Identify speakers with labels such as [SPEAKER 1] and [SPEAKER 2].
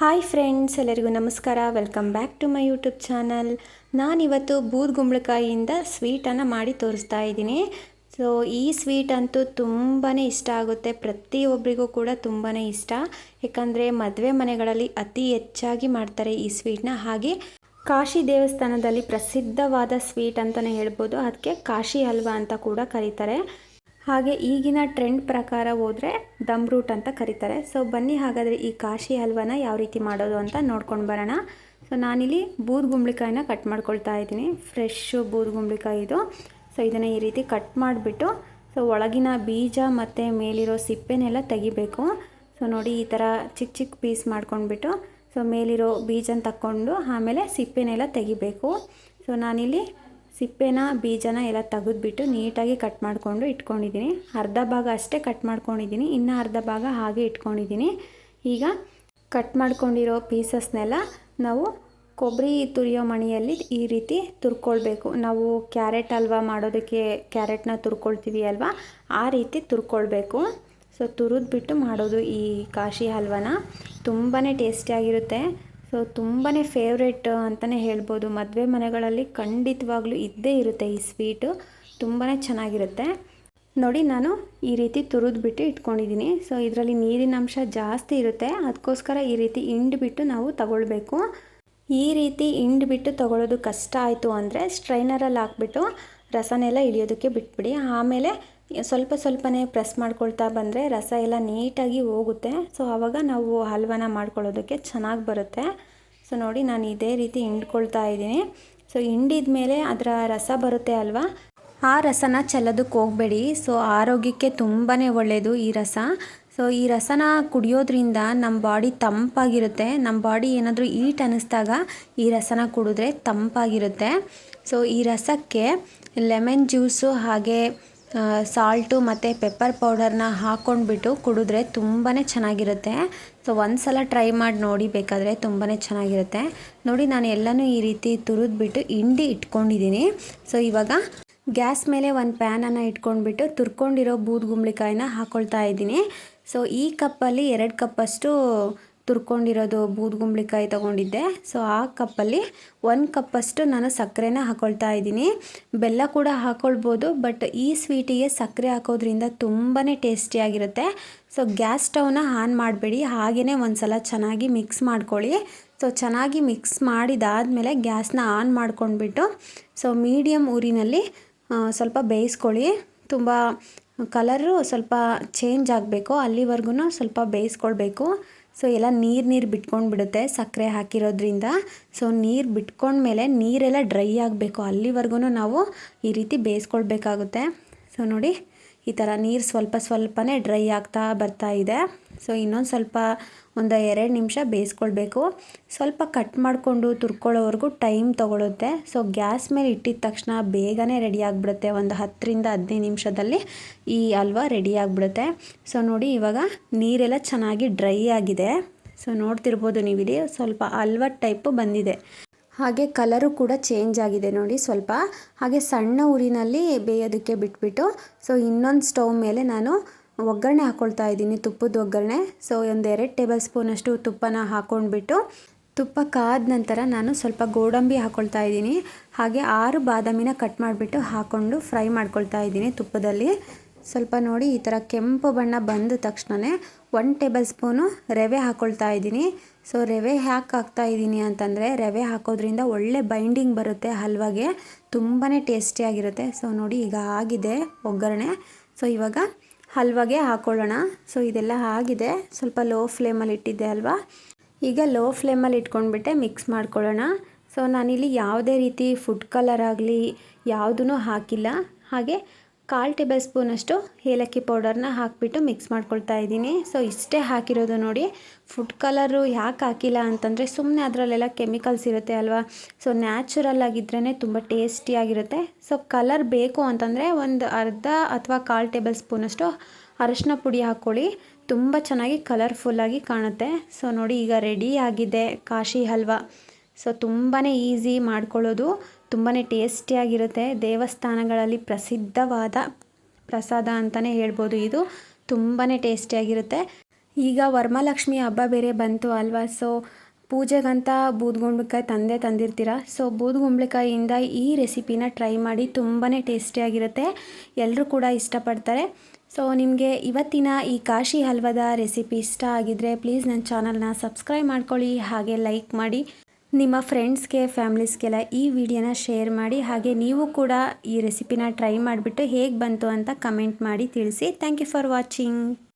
[SPEAKER 1] Hi friends, ಎಲ್ಲರಿಗೂ ನಮಸ್ಕಾರ. Welcome back to my YouTube channel ನಾನಿವತ್ತು ಬೂದ್ಗುಂಬಳಕಾಯಿಯಿಂದ ಸ್ವೀಟನ್ನು ಮಾಡಿ ತೋರಿಸ್ತಾ ಇದ್ದೀನಿ. ಸೊ ಈ ಸ್ವೀಟ್ ಅಂತೂ ತುಂಬಾ ಇಷ್ಟ ಆಗುತ್ತೆ. ಪ್ರತಿಯೊಬ್ಬರಿಗೂ ಕೂಡ ತುಂಬಾ ಇಷ್ಟ. ಯಾಕಂದರೆ ಮದುವೆ ಮನೆಗಳಲ್ಲಿ ಅತಿ ಹೆಚ್ಚಾಗಿ ಮಾಡ್ತಾರೆ ಈ ಸ್ವೀಟ್ನ ಹಾಗೆ ಕಾಶಿ ದೇವಸ್ಥಾನದಲ್ಲಿ ಪ್ರಸಿದ್ಧವಾದ ಸ್ವೀಟ್ ಅಂತಲೇ ಹೇಳ್ಬೋದು. ಅದಕ್ಕೆ ಕಾಶಿ ಹಲ್ವಾ ಅಂತ ಕೂಡ ಕರೀತಾರೆ. ಹಾಗೆ ಈಗಿನ ಟ್ರೆಂಡ್ ಪ್ರಕಾರ ಹೋದರೆ ದಮ್ ರೂಟ್ ಅಂತ ಕರೀತಾರೆ. ಸೊ ಬನ್ನಿ ಹಾಗಾದರೆ ಈ ಕಾಶಿ ಹಲ್ವಾನ ಯಾವ ರೀತಿ ಮಾಡೋದು ಅಂತ ನೋಡ್ಕೊಂಡು ಬರೋಣ. ಸೊ ನಾನಿಲ್ಲಿ ಬೂದ್ಗುಂಬಳಿಕಾಯಿನ ಕಟ್ ಮಾಡ್ಕೊಳ್ತಾ ಇದ್ದೀನಿ. ಫ್ರೆಶ್ಶು ಬೂದ್ಗುಂಬಳಿಕಾಯಿ ಇದು. ಸೊ ಇದನ್ನು ಈ ರೀತಿ ಕಟ್ ಮಾಡಿಬಿಟ್ಟು ಸೊ ಒಳಗಿನ ಬೀಜ ಮತ್ತು ಮೇಲಿರೋ ಸಿಪ್ಪೆನೆಲ್ಲ ತೆಗಿಬೇಕು. ಸೊ ನೋಡಿ ಈ ಥರ ಚಿಕ್ಕ ಚಿಕ್ಕ ಪೀಸ್ ಮಾಡ್ಕೊಂಡ್ಬಿಟ್ಟು ಸೊ ಮೇಲಿರೋ ಬೀಜನ ತಕ್ಕೊಂಡು ಆಮೇಲೆ ಸಿಪ್ಪೆನೆಲ್ಲ ತೆಗಿಬೇಕು. ಸೊ ನಾನಿಲ್ಲಿ ಸಿಪ್ಪೆನ, ಬೀಜನ ಎಲ್ಲ ತೆಗೆದುಬಿಟ್ಟು ನೀಟಾಗಿ ಕಟ್ ಮಾಡಿಕೊಂಡು ಇಟ್ಕೊಂಡಿದ್ದೀನಿ. ಅರ್ಧ ಭಾಗ ಅಷ್ಟೇ ಕಟ್ ಮಾಡ್ಕೊಂಡಿದ್ದೀನಿ. ಇನ್ನು ಅರ್ಧ ಭಾಗ ಹಾಗೆ ಇಟ್ಕೊಂಡಿದ್ದೀನಿ. ಈಗ ಕಟ್ ಮಾಡ್ಕೊಂಡಿರೋ ಪೀಸಸ್ನೆಲ್ಲ ನಾವು ಕೊಬ್ಬರಿ ತುರಿಯೋ ಮಣಿಯಲ್ಲಿ ಈ ರೀತಿ ತುರ್ಕೊಳ್ಬೇಕು. ನಾವು ಕ್ಯಾರೆಟ್ ಹಲ್ವಾ ಮಾಡೋದಕ್ಕೆ ಕ್ಯಾರೆಟ್ನ ತುರ್ಕೊಳ್ತೀವಿ ಅಲ್ವಾ? ಆ ರೀತಿ ತುರ್ಕೊಳ್ಬೇಕು. ಸೊ, ತುರಿದ್ಬಿಟ್ಟು ಮಾಡೋದು ಈ ಕಾಶಿ ಹಲ್ವಾನ. ತುಂಬಾ ಟೇಸ್ಟಿಯಾಗಿರುತ್ತೆ. ಸೊ ತುಂಬಾ ಫೇವ್ರೇಟ್ ಅಂತಲೇ ಹೇಳ್ಬೋದು. ಮದುವೆ ಮನೆಗಳಲ್ಲಿ ಖಂಡಿತವಾಗ್ಲೂ ಇದ್ದೇ ಇರುತ್ತೆ ಈ ಸ್ವೀಟು ತುಂಬಾ ಚೆನ್ನಾಗಿರುತ್ತೆ. ನೋಡಿ ನಾನು ಈ ರೀತಿ ತುರಿದ್ಬಿಟ್ಟು ಇಟ್ಕೊಂಡಿದ್ದೀನಿ. ಸೊ ಇದರಲ್ಲಿ ನೀರಿನ ಅಂಶ ಜಾಸ್ತಿ ಇರುತ್ತೆ. ಅದಕ್ಕೋಸ್ಕರ ಈ ರೀತಿ ಹಿಂಡ್ಬಿಟ್ಟು ನಾವು ತಗೊಳ್ಬೇಕು. ಈ ರೀತಿ ಹಿಂಡ್ಬಿಟ್ಟು ತಗೊಳ್ಳೋದು ಕಷ್ಟ ಆಯಿತು ಅಂದರೆ ಸ್ಟ್ರೈನರಲ್ಲಿ ಹಾಕ್ಬಿಟ್ಟು ರಸನೆಲ್ಲ ಇಳಿಯೋದಕ್ಕೆ ಬಿಟ್ಬಿಡಿ. ಆಮೇಲೆ ಸ್ವಲ್ಪ ಸ್ವಲ್ಪನೇ ಪ್ರೆಸ್ ಮಾಡ್ಕೊಳ್ತಾ ಬಂದರೆ ರಸ ಎಲ್ಲ ನೀಟಾಗಿ ಹೋಗುತ್ತೆ. ಸೊ ಆವಾಗ ನಾವು ಹಲ್ವನ ಮಾಡ್ಕೊಳ್ಳೋದಕ್ಕೆ ಚೆನ್ನಾಗಿ ಬರುತ್ತೆ. ಸೊ ನೋಡಿ ನಾನು ಇದೇ ರೀತಿ ಹಿಂಡ್ಕೊಳ್ತಾ ಇದ್ದೀನಿ. ಸೊ ಹಿಂಡಿದ ಮೇಲೆ ಅದರ ರಸ ಬರುತ್ತೆ ಅಲ್ವಾ? ಆ ರಸನ ಚೆಲ್ಲೋದಕ್ಕೆ ಹೋಗಬೇಡಿ. ಸೊ ಆರೋಗ್ಯಕ್ಕೆ ತುಂಬಾ ಒಳ್ಳೆಯದು ಈ ರಸ. ಸೊ ಈ ರಸನ ಕುಡಿಯೋದ್ರಿಂದ ನಮ್ಮ ಬಾಡಿ ತಂಪಾಗಿರುತ್ತೆ. ನಮ್ಮ ಬಾಡಿ ಏನಾದರೂ ಈಟ್ ಅನ್ನಿಸ್ದಾಗ ಈ ರಸನ ಕುಡಿದ್ರೆ ತಂಪಾಗಿರುತ್ತೆ. ಸೊ ಈ ರಸಕ್ಕೆ ಲೆಮನ್ ಜ್ಯೂಸು ಹಾಗೆ ಸಾಲ್ಟು ಮತ್ತು ಪೆಪ್ಪರ್ ಪೌಡರ್ನ ಹಾಕ್ಕೊಂಡ್ಬಿಟ್ಟು ಕುಡಿದ್ರೆ ತುಂಬಾ ಚೆನ್ನಾಗಿರುತ್ತೆ. ಸೊ ಒಂದು ಸಲ ಟ್ರೈ ಮಾಡಿ ನೋಡಿ ಬೇಕಾದರೆ ತುಂಬಾ ಚೆನ್ನಾಗಿರುತ್ತೆ. ನೋಡಿ, ನಾನು ಎಲ್ಲನೂ ಈ ರೀತಿ ತುರಿದ್ಬಿಟ್ಟು ಹಿಂಡಿ ಇಟ್ಕೊಂಡಿದ್ದೀನಿ. ಸೊ ಇವಾಗ ಗ್ಯಾಸ್ ಮೇಲೆ ಒಂದು ಪ್ಯಾನನ್ನು ಇಟ್ಕೊಂಡ್ಬಿಟ್ಟು ತುರ್ಕೊಂಡಿರೋ ಬೂದ್ಗುಂಬಳಿಕಾಯಿನ ಹಾಕ್ಕೊಳ್ತಾ ಇದ್ದೀನಿ. ಸೊ ಈ ಕಪ್ಪಲ್ಲಿ ಎರಡು ಕಪ್ಪಷ್ಟು ತುರ್ಕೊಂಡಿರೋದು ಬೂದ್ಗುಂಬಳಿಕಾಯಿ ತೊಗೊಂಡಿದ್ದೆ. ಸೊ ಆ ಕಪ್ಪಲ್ಲಿ ಒಂದು ಕಪ್ಪಷ್ಟು ನಾನು ಸಕ್ಕರೆನ ಹಾಕ್ಕೊಳ್ತಾ ಇದ್ದೀನಿ. ಬೆಲ್ಲ ಕೂಡ ಹಾಕೊಳ್ಬೋದು ಬಟ್ ಈ ಸ್ವೀಟಿಗೆ ಸಕ್ಕರೆ ಹಾಕೋದ್ರಿಂದ ತುಂಬಾ ಟೇಸ್ಟಿಯಾಗಿರುತ್ತೆ ಸೊ ಗ್ಯಾಸ್ ಸ್ಟವ್ನ ಆನ್ ಮಾಡಬೇಡಿ. ಹಾಗೆಯೇ ಒಂದು ಸಲ ಚೆನ್ನಾಗಿ ಮಿಕ್ಸ್ ಮಾಡ್ಕೊಳ್ಳಿ. ಸೊ ಚೆನ್ನಾಗಿ ಮಿಕ್ಸ್ ಮಾಡಿದಾದಮೇಲೆ ಗ್ಯಾಸ್ನ ಆನ್ ಮಾಡ್ಕೊಂಡ್ಬಿಟ್ಟು ಸೊ ಮೀಡಿಯಮ್ ಊರಿನಲ್ಲಿ ಸ್ವಲ್ಪ ಬೇಯಿಸ್ಕೊಳ್ಳಿ. ತುಂಬ ಕಲರು ಸ್ವಲ್ಪ ಚೇಂಜ್ ಆಗಬೇಕು. ಅಲ್ಲಿವರೆಗೂ ಸ್ವಲ್ಪ ಬೇಯಿಸ್ಕೊಳ್ಬೇಕು. ಸೊ ಎಲ್ಲ ನೀರು ನೀರು ಬಿಟ್ಕೊಂಡು ಬಿಡುತ್ತೆ ಸಕ್ಕರೆ ಹಾಕಿರೋದ್ರಿಂದ. ಸೊ ನೀರು ಬಿಟ್ಕೊಂಡ್ಮೇಲೆ ನೀರೆಲ್ಲ ಡ್ರೈ ಆಗಬೇಕು. ಅಲ್ಲಿವರೆಗೂ ನಾವು ಈ ರೀತಿ ಬೇಯಿಸ್ಕೊಳ್ಬೇಕಾಗುತ್ತೆ. ಸೊ ನೋಡಿ ಈ ಥರ ನೀರು ಸ್ವಲ್ಪ ಸ್ವಲ್ಪನೇ ಡ್ರೈ ಆಗ್ತಾ ಬರ್ತಾ ಇದೆ. ಸೊ ಇನ್ನೊಂದು ಸ್ವಲ್ಪ ಒಂದು ಎರಡು ನಿಮಿಷ ಬೇಯಿಸ್ಕೊಳ್ಬೇಕು. ಸ್ವಲ್ಪ ಕಟ್ ಮಾಡಿಕೊಂಡು ತುರ್ಕೊಳ್ಳೋವರೆಗೂ ಟೈಮ್ ತೊಗೊಳುತ್ತೆ. ಸೊ ಗ್ಯಾಸ್ ಮೇಲೆ ಇಟ್ಟಿದ ತಕ್ಷಣ ಬೇಗನೆ ರೆಡಿ ಆಗಿಬಿಡುತ್ತೆ. ಒಂದು ಹತ್ತರಿಂದ ಹದಿನೈದು ನಿಮಿಷದಲ್ಲಿ ಈ ಹಲ್ವ ರೆಡಿ ಆಗಿಬಿಡುತ್ತೆ. ಸೊ ನೋಡಿ ಇವಾಗ ನೀರೆಲ್ಲ ಚೆನ್ನಾಗಿ ಡ್ರೈ ಆಗಿದೆ. ಸೊ ನೋಡ್ತಿರ್ಬೋದು ನೀವಿಲ್ಲಿ ಸ್ವಲ್ಪ ಹಲ್ವ ಟೈಪು ಬಂದಿದೆ. ಹಾಗೆ ಕಲರು ಕೂಡ ಚೇಂಜ್ ಆಗಿದೆ ನೋಡಿ ಸ್ವಲ್ಪ. ಹಾಗೆ ಸಣ್ಣ ಊರಿನಲ್ಲಿ ಬೇಯೋದಕ್ಕೆ ಬಿಟ್ಬಿಟ್ಟು. ಸೊ ಇನ್ನೊಂದು ಸ್ಟವ್ ಮೇಲೆ ನಾನು ಒಗ್ಗರಣೆ ಹಾಕ್ಕೊಳ್ತಾ ಇದ್ದೀನಿ, ತುಪ್ಪದ ಒಗ್ಗರಣೆ. ಸೊ ಒಂದು ಎರಡು ಟೇಬಲ್ ಸ್ಪೂನಷ್ಟು ತುಪ್ಪನ ಹಾಕ್ಕೊಂಡ್ಬಿಟ್ಟು ತುಪ್ಪ ಕಾದ ನಂತರ ನಾನು ಸ್ವಲ್ಪ ಗೋಡಂಬಿ ಹಾಕ್ಕೊಳ್ತಾ ಇದ್ದೀನಿ. ಹಾಗೆ ಆರು ಬಾದಾಮಿನ ಕಟ್ ಮಾಡಿಬಿಟ್ಟು ಹಾಕ್ಕೊಂಡು ಫ್ರೈ ಮಾಡ್ಕೊಳ್ತಾ ಇದ್ದೀನಿ ತುಪ್ಪದಲ್ಲಿ. ಸ್ವಲ್ಪ ನೋಡಿ, ಈ ಥರ ಕೆಂಪು ಬಣ್ಣ ಬಂದ ತಕ್ಷಣವೇ ಒನ್ ಟೇಬಲ್ ಸ್ಪೂನು ರವೆ ಹಾಕ್ಕೊಳ್ತಾ ಇದ್ದೀನಿ. ಸೊ ರವೆ ಯಾಕೆ ಹಾಕ್ತಾ ಇದ್ದೀನಿ ಅಂತಂದರೆ, ರವೆ ಹಾಕೋದ್ರಿಂದ ಒಳ್ಳೆ ಬೈಂಡಿಂಗ್ ಬರುತ್ತೆ, ಹಲ್ವಾಗೆ ತುಂಬಾ ಟೇಸ್ಟಿಯಾಗಿರುತ್ತೆ ಸೊ ನೋಡಿ, ಈಗ ಆಗಿದೆ ಒಗ್ಗರಣೆ. ಸೊ ಇವಾಗ ಹಲ್ವಾಗೆ ಹಾಕೊಳ್ಳೋಣ. ಸೊ ಇದೆಲ್ಲ ಆಗಿದೆ. ಸ್ವಲ್ಪ ಲೋ ಫ್ಲೇಮಲ್ಲಿ ಇಟ್ಟಿದ್ದೆ ಅಲ್ವಾ? ಈಗ ಲೋ ಫ್ಲೇಮಲ್ಲಿ ಇಟ್ಕೊಂಡ್ಬಿಟ್ಟೆ ಮಿಕ್ಸ್ ಮಾಡ್ಕೊಳ್ಳೋಣ. ಸೊ ನಾನಿಲ್ಲಿ ಯಾವುದೇ ರೀತಿ ಫುಡ್ ಕಲರ್ ಆಗಲಿ ಯಾವುದೂ ಹಾಕಿಲ್ಲ. ಹಾಗೆ ಕಾಲು ಟೇಬಲ್ ಸ್ಪೂನಷ್ಟು ಏಲಕ್ಕಿ ಪೌಡರ್ನ ಹಾಕಿಬಿಟ್ಟು ಮಿಕ್ಸ್ ಮಾಡ್ಕೊಳ್ತಾ ಇದ್ದೀನಿ. ಸೊ ಇಷ್ಟೇ ಹಾಕಿರೋದು ನೋಡಿ. ಫುಡ್ ಕಲರು ಯಾಕೆ ಹಾಕಿಲ್ಲ ಅಂತಂದರೆ ಸುಮ್ಮನೆ ಅದರಲ್ಲೆಲ್ಲ ಕೆಮಿಕಲ್ಸ್ ಇರುತ್ತೆ ಅಲ್ವಾ? ಸೊ ನ್ಯಾಚುರಲ್ ಆಗಿದ್ರೇ ತುಂಬ ಟೇಸ್ಟಿಯಾಗಿರುತ್ತೆ ಸೊ ಕಲರ್ ಬೇಕು ಅಂತಂದರೆ ಒಂದು ಅರ್ಧ ಅಥವಾ ಕಾಲು ಟೇಬಲ್ ಸ್ಪೂನಷ್ಟು ಅರಶಿನ ಪುಡಿ ಹಾಕ್ಕೊಳ್ಳಿ. ತುಂಬ ಚೆನ್ನಾಗಿ ಕಲರ್ಫುಲ್ಲಾಗಿ ಕಾಣುತ್ತೆ. ಸೊ ನೋಡಿ ಈಗ ರೆಡಿ ಆಗಿದೆ ಕಾಶಿ ಹಲ್ವಾ. ಸೊ ತುಂಬಾ ಈಸಿ ಮಾಡ್ಕೊಳ್ಳೋದು. ತುಂಬಾ ಟೇಸ್ಟಿಯಾಗಿರುತ್ತೆ. ದೇವಸ್ಥಾನಗಳಲ್ಲಿ ಪ್ರಸಿದ್ಧವಾದ ಪ್ರಸಾದ ಅಂತಲೇ ಹೇಳ್ಬೋದು. ಇದು ತುಂಬಾ ಟೇಸ್ಟಿಯಾಗಿರುತ್ತೆ. ಈಗ ವರಮಹಾಲಕ್ಷ್ಮಿ ಹಬ್ಬ ಬೇರೆ ಬಂತು ಅಲ್ವಾ? ಸೊ ಪೂಜೆಗಂತ ಬೂದುಗುಂಬಳಕಾಯಿ ತಂದೆ ತಂದಿರ್ತೀರ? ಸೊ ಬೂದುಗುಂಬಳಕಾಯಿಯಿಂದ ಈ ರೆಸಿಪಿನ ಟ್ರೈ ಮಾಡಿ ತುಂಬಾ ಟೇಸ್ಟಿಯಾಗಿರುತ್ತೆ. ಎಲ್ಲರೂ ಕೂಡ ಇಷ್ಟಪಡ್ತಾರೆ. ಸೊ ನಿಮಗೆ ಇವತ್ತಿನ ಈ ಕಾಶಿ ಹಲ್ವದ ರೆಸಿಪಿ ಇಷ್ಟ ಆಗಿದ್ದರೆ ಪ್ಲೀಸ್ ನನ್ನ ಚಾನಲ್ನ ಸಬ್ಸ್ಕ್ರೈಬ್ ಮಾಡ್ಕೊಳ್ಳಿ. ಹಾಗೆ ಲೈಕ್ ಮಾಡಿ. ನಿಮ್ಮ ಫ್ರೆಂಡ್ಸ್ಗೆ ಫ್ಯಾಮ್ಲೀಸ್ಗೆಲ್ಲ ಈ ವಿಡಿಯೋನ ಶೇರ್ ಮಾಡಿ, ಹಾಗೆ ನೀವು ಕೂಡ ಈ ರೆಸಿಪಿನ ಟ್ರೈ ಮಾಡಿಬಿಟ್ಟು ಹೇಗೆ ಬಂತು ಅಂತ ಕಮೆಂಟ್ ಮಾಡಿ ತಿಳಿಸಿ. Thank you for watching